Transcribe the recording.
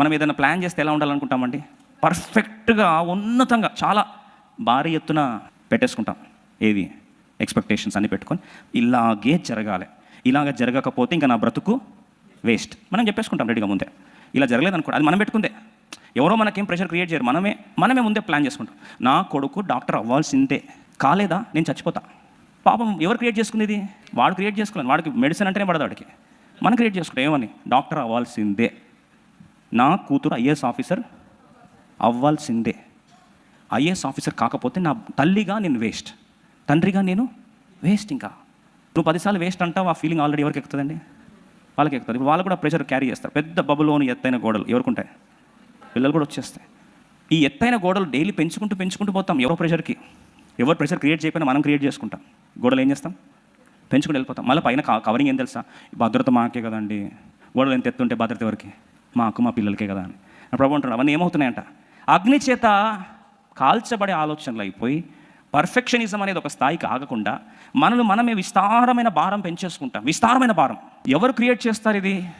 మనం ఏదైనా ప్లాన్ చేస్తే ఎలా ఉండాలనుకుంటామండి? పర్ఫెక్ట్గా ఉన్నతంగా చాలా భారీ ఎత్తున పెట్టేసుకుంటాం. ఏది ఎక్స్పెక్టేషన్స్ అన్ని పెట్టుకొని ఇలాగే జరగాలి. ఇలాగ జరగకపోతే ఇంకా నా బ్రతుకు వేస్ట్. మనం చెప్పేసుకుంటాం రెడీగా ముందే. ఇలా జరగలేదనుకో అది మనం పెట్టుకుందే. ఎవరో మనకేం ప్రెషర్ క్రియేట్ చేయరు. మనమే మనమే ముందే ప్లాన్ చేసుకుంటాం. నా కొడుకు డాక్టర్ అవ్వాల్సిందే. కాలేదా? నేను చచ్చిపోతా. పాపం ఎవరు క్రియేట్ చేసుకుంది ఇది? వాడు క్రియేట్ చేసుకోలేదు వాడికి మెడిసిన్ అంటేనే పడదు వాడికి. మనం క్రియేట్ చేసుకుంటాం. ఏమని? డాక్టర్ అవ్వాల్సిందే. నా కూతురు ఐఏఎస్ ఆఫీసర్ అవ్వాల్సిందే. ఐఏఎస్ ఆఫీసర్ కాకపోతే నా తల్లిగా నేను వేస్ట్. తండ్రిగా నేను వేస్ట్ ఇంకా. నువ్వు పదిసార్లు వేస్ట్ అంటావు ఆ ఫీలింగ్ ఆల్రెడీ ఎవరికి ఎక్కుతుందండి? వాళ్ళకి ఎక్కుతుంది. ఇప్పుడు వాళ్ళు కూడా ప్రెషర్ క్యారీ చేస్తారు. పెద్ద బబులోని ఎత్తైన గోడలు ఎవరుకుంటాయి? ఉంటాయి పిల్లలు కూడా వచ్చేస్తాయి. ఈ ఎత్తైన గోడలు డైలీ పెంచుకుంటూ పెంచుకుంటూ పోతాం. ఎవరో ప్రెషర్కి ఎవరు ప్రెషర్ క్రియేట్ చేయకపోయినా మనం క్రియేట్ చేసుకుంటాం. గోడలు ఏం చేస్తాం? పెంచుకుంటూ వెళ్ళిపోతాం. మళ్ళీ పైన కవరింగ్ ఏం తెలుసా? భద్రత మాకే కదండి. గోడలు ఎంత ఎత్తుంటే భద్రత ఎవరికి? మాకు మా పిల్లలకే కదా అని. ప్రభు అంటున్నాడు అవన్నీ ఏమవుతున్నాయంట? అగ్ని చేత కాల్చబడే ఆలోచనలు అయిపోయి పర్ఫెక్షనిజం అనేది ఒక స్థాయికి ఆగకుండా మనల్ని మనమే విస్తారమైన భారం పెంచేసుకుంటాం. విస్తారమైన భారం. ఎవరు క్రియేట్ చేస్తారు ఇది?